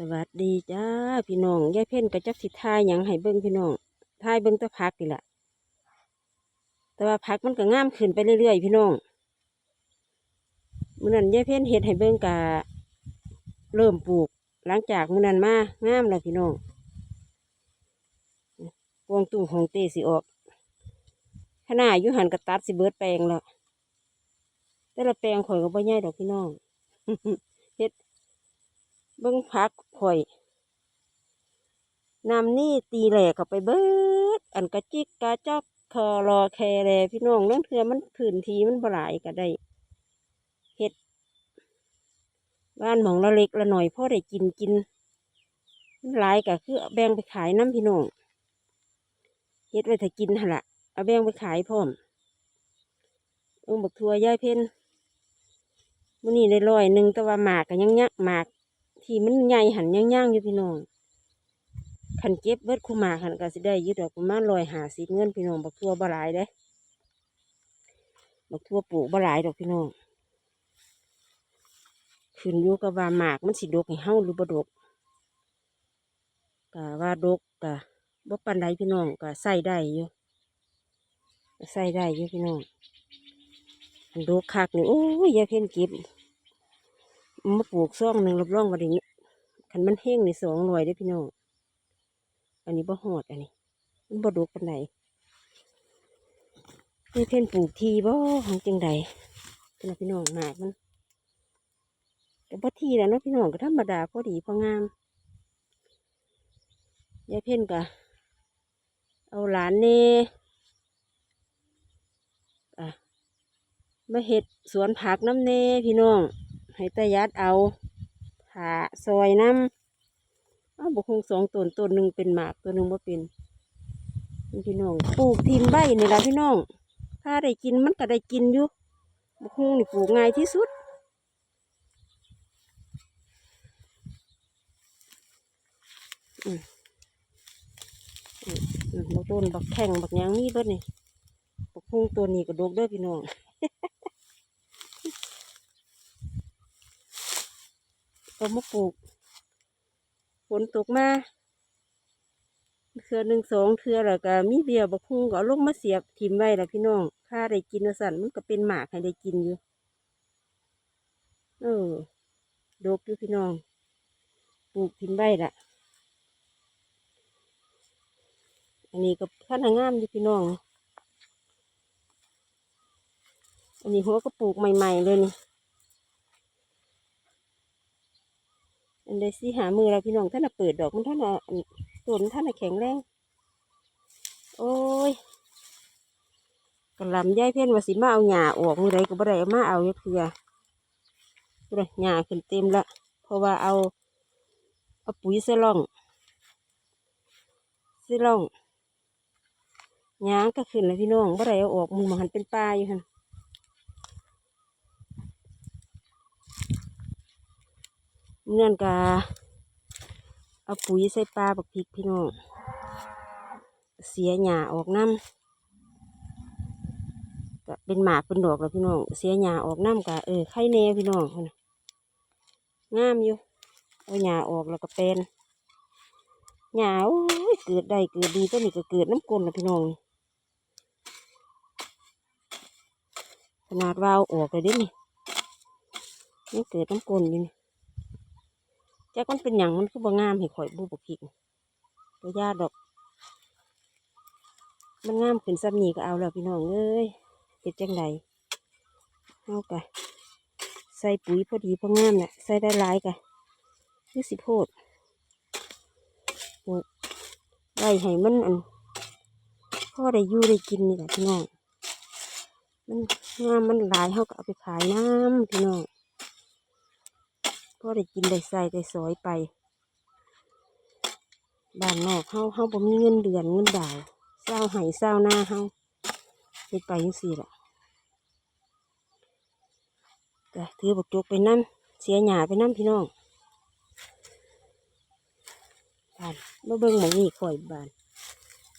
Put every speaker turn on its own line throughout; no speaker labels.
สวัสดีจ้าพี่น้องยายเพ่นกับจักสิทายหยังให้เบิ่งพี่น้องทายเบิ่งตะพักนี่แหละแต่ว่าพักมันก็งามขึ้นไปเรื่อยๆพี่น้องมื้อนั้นยายเพ่นเฮ็ดให้เบิ่งกะเริ่มปลูก หลังจากมื้อนั้นมางามแล้วพี่น้องกวงตุ้งของเตสิออกขนาดอยู่หันกระตัดสิเบิดแปลงแล้วแต่ละแปลงข่อยก็บ่ใหญ่ดอกพี่น้อง เบิ้งพักข่อยนำนี่ตีแหลกเข้าไปเบิดอันกระจิกกระจอกคอรอแคแลพี่น้องเรื่องเทือมันพื้นทีมันบ่หลายก็ได้เฮ็ดบ้านหมองละเล็กละหน่อยพ่อได้กินกินมันหลายก็คือแบ่งไปขายน้ำพี่น้องเฮ็ดไว้ถ้ากินหั่นละเอาแบ่งไปขายพร้อมองบักทัวยายเพ่นมื้อนี้ได้ร้อยหนึ่งแต่ว่าหมากก็ยังยักหมาก ที่มันใหญ่หันย่างๆอยู่พี่น้องขันเก็บเบิดคูมาขันก็สิได้ยึดดอกประมาณร้อยหาสิบเงินพี่น้องบักทั่วบ่หลายเด้บักทั่วปลูกบ่หลายดอกพี่น้องขึ้นอยู่กับว่าหมากมันสิดกให้เฮาหรือบ่ดกก็ว่าดกก็บ่ปานใดพี่น้องก็ใส่ได้อยู่ใส่ได้อยู่พี่น้องดกคักนี่โอ้ยอยาเพ่นเก็บ มาปลูกซ่องหนึ่งรับรองวันนี้คันมันแห้งในสองหน่วยได้พี่น้อง อันนี้บ่หอดอันนี้ มันบ่ดกปานใดนี่เพ่นปลูกทีบ่ของจังใดเป็นพี่น้องหมากมันก็บ่ทีแล้วเนาะพี่น้องก็ธรรมดาพอดีพองามยายเพ่นก็เอาหลานเน่อะมาเห็ดสวนผักน้ำเน่พี่น้อง ให้ตายัดเอาผ่าซอยน้ำอ้าวบกคงสองตนตนหนึ่งเป็นหมากตัวหนึ่งบ่เป็นพี่น้องปลูกทิมใบนี่ละพี่น้อง ถ้าได้กินมันก็ได้กินอยู่บกคงนี่ปลูกง่ายที่สุดอืมอืมบักต้นบักแข่งบักยังนี่เบิดนี่บกคงตัวนี้ก็ดกเด้อพี่น้อง ก็มาปลูกฝนตกมาเทือหนึ่งสองเทือแล้วก็มีเบียบักฮุงก็ลงมาเสียบทิมไว้ละพี่น้องถ้าได้กินสั่นมันก็เป็นหมากให้ได้กินอยู่เออดกอยู่พี่น้อง ปลูกทิมไว้ละอันนี้ก็ท่านางามอยู่พี่น้อง อันนี้หัวก็ปลูกใหม่ ๆ เลยนี่ อันเดซี่หามือเราพี่น้องท่านน่ะเปิดดอกมันท่านน่ะอันต้นท่านน่ะแข็งแรงโอ้ยกระลำย่ายเพี้ยนว่าสิมาเอาหญ้าออกมือใดก็บ่ได้มาเอาเยอะเพื่อเลยหญ้าขึ้นเต็มละเพราะว่าเอาเอาปุ๋ยเสล่องเสล่องหญ้าก็ขึ้นแล้วพี่น้องบ่ได้เอาออกมือมันเป็นปลาอยู่หัน เงื่อนกาเอาปุ๋ยใส่ปลาบักพริกพี่น้องเสียหญ้าออกน้ำก็เป็นหมากเป็นดอกแล้วพี่น้องเสียหญ้าออกน้ำกะเออไข่แน่พี่น้องงามอยู่เอาหญ้าออกแล้วก็เป็นหญ้าโอ้ยเกิดได้เกิดดีตัวนี้ก็เกิดน้ำกลนแล้วพี่น้องขนาดวาวออกเลยด้นี่นี่เกิดน้ำกลนอยู่นี่ จักมันเป็นอย่างมันคือบ่งามให้ข่อยบูบกพริกตัวยาดอก มันงามขึ้นซ้ำนี่ก็เอาแล้วพี่น้องเอ้ยเป็นจังไดเอากะใส่ปุ๋ยพอดีพองามเนี่ยใส่ได้หลายกะคือสิโพดไว้ให้มันอันพ่อได้อยู่ได้กินนี่แหละพี่น้องมันงามมันหลายเขาก็เอาไปขายน้ำพี่น้อง อได้กินได้ใส่ได้สอยไป บ้านนอกเฮาเฮาบ่มีเงินเดือนเงินดาวเศร้าไห้เศร้าหน้าเฮาเฮ็ดไปจังซี่ล่ะก็ถือบักจกไปน้ำเสียหญ้าไปน้ำพี่น้องบานมาเบิ่งหมองนี่ข่อยบาน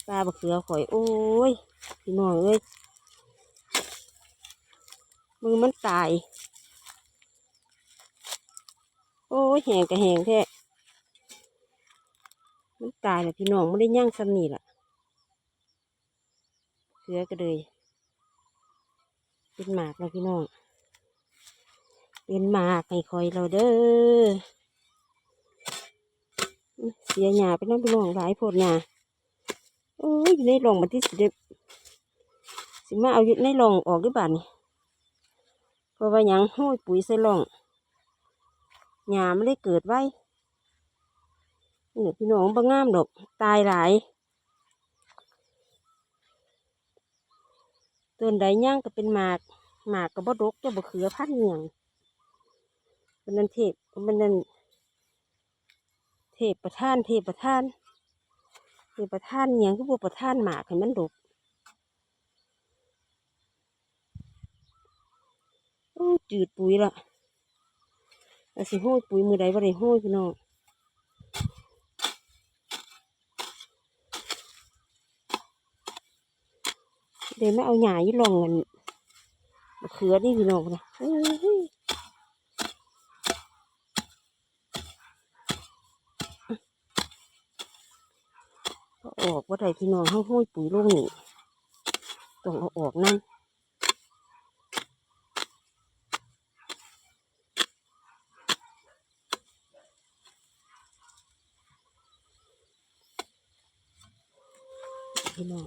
ปลาบักเขือข่อยโอ้ยพี่น้องเอ้ยมือมันตาย โอ้ยแหงกะแหงแท้มันตายแล้วพี่น้องไม่ได้ย่างซ้ำนี่ล่ะเสือก็เลยเป็นหมากแล้วพี่น้อง เป็นหมากให้คอยเราเด้อ เสียหยาไปน้ำพี่น้องหลายโพดหยาโอ้ยอยู่ในร่องมันที่สิเด็สิมาเอาอยู่ในร่องออกด้วยบานี่เพราะว่ายังห้อยปุ๋ยใส่รอง หยาไม่ได้เกิดไว้นี่แหละพี่น้องบางงามดอกตายหลายต้นใดย่างก็เป็นหมากหมากก็บ่ดกจะบ่เขือพันธุ์อหย่างเป็นนันเทพเป็นนันเทพประท่านเทพประท่านเทพประท่านอหย่างก็บ่ประท่านหมากให้มันดกจืดปุ๋ยละ แต่สิห้อยปุ๋ยมือใดบ่ได้ห้อยพี่น้องเดี๋ยวไม่เอาหญ้ายี่ลองกันมะเขือนี่พี่น้องนะเอ้ยเอาออกว่าไดพี่น้องห้องห้อยปุ๋ยลงนี่ต้องเอาออกนั่นพี่ น้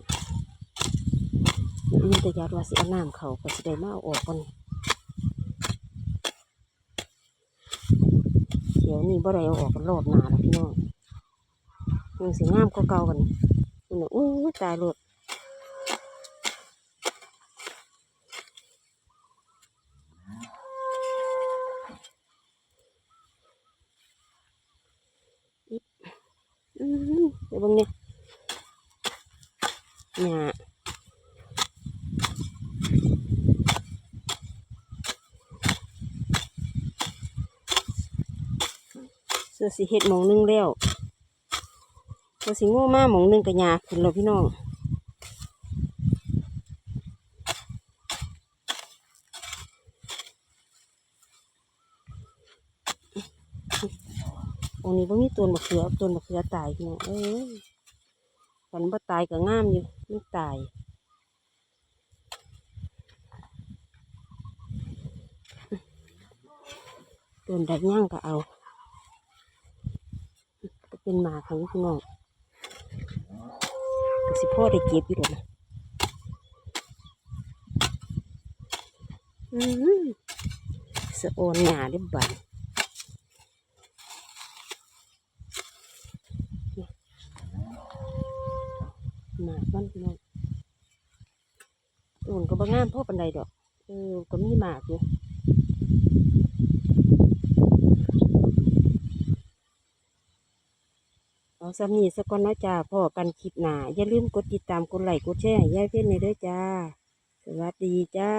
องมีแต่ยาดว่าสิเอาน้ำเขาก็สิได้มาเอาออกก่อนเดี๋ยวนี้บ่ได้เอาออกกันรอบหนาแล้วพี่น้องยังสิงามก็เก่ากันนี่อู้ยตายรถดอิ๊บอื้อหือเดี๋ยวเบังเนี่ยหญ้า เสือสิเฮ็ดหมองนึงแล้วเสือสิโง่มาหมองนึงกับยาขึ้นแล้วพี่น้องตรงนี้บ่มีต้นมะเขือต้นมะเขือตายพี่น้องเอ้ยฝันบ่ตายก็งามอยู่ไม่ตายต้นใดย่างก็เอา เป็นหมาของพี่น้องก็สิพ่อได้เก็บอยู่ดอกนะอือสะโอนหนาได้บันหมาบ้านพี่น้องต้นก็บางงามพ่อปันใดดอก เออก็มีหมากอยู่ เอาสำนีสก่อนเนาะจ้าพ่อกันคลิปหนาอย่าลืมกดติดตามกดไลค์กดแชร์ให้ยายเพื่อนในด้วยจ้า สวัสดีจ้า